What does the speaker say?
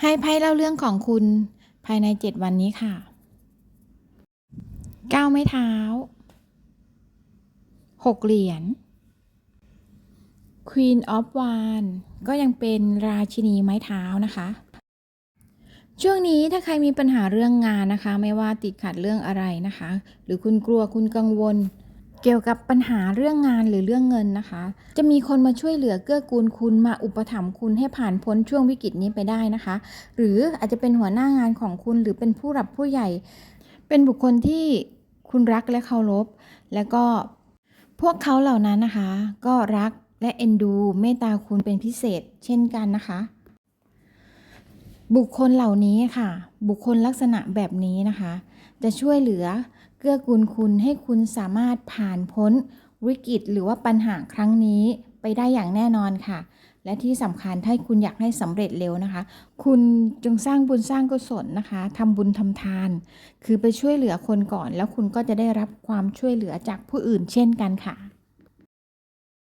ให้ไพ่เล่าเรื่องของคุณภายใน 7 วันนี้ค่ะก้าไม้เท้า 6 เหรียญ Queen of Wands ก็ยังเป็นราชินีไม้เท้านะคะ ช่วงนี้ถ้าใครมีปัญหาเรื่องงานนะคะ ไม่ว่าติดขัดเรื่องอะไรนะคะ หรือคุณกลัวคุณกังวล เกี่ยวกับปัญหาเรื่องงานหรือเรื่องเงินนะคะ จะมีคนมาช่วยเหลือเกื้อกูลคุณมาอุปถัมภ์คุณให้ผ่านพ้นช่วงวิกฤตนี้ไปได้นะคะ หรืออาจจะเป็นหัวหน้างานของคุณหรือเป็นผู้หลับผู้ใหญ่ เป็นบุคคลที่คุณรักและเคารพ แล้วก็พวกเขาเหล่านั้นนะคะ ก็รักและเอ็นดูเมตตาคุณเป็นพิเศษเช่นกันนะคะ บุคคลเหล่านี้ค่ะ บุคคลลักษณะแบบนี้นะคะ จะช่วยเหลือเกื้อกูลคุณให้คุณสามารถผ่านพ้นวิกฤตหรือว่าปัญหาครั้งนี้ไปได้อย่างแน่นอนค่ะ และที่สำคัญถ้าคุณอยากให้สำเร็จเร็วนะคะ คุณจงสร้างบุญสร้างกุศลนะคะทำบุญทำทาน คือไปช่วยเหลือคนก่อน แล้วคุณก็จะได้รับความช่วยเหลือจากผู้อื่นเช่นกันค่ะ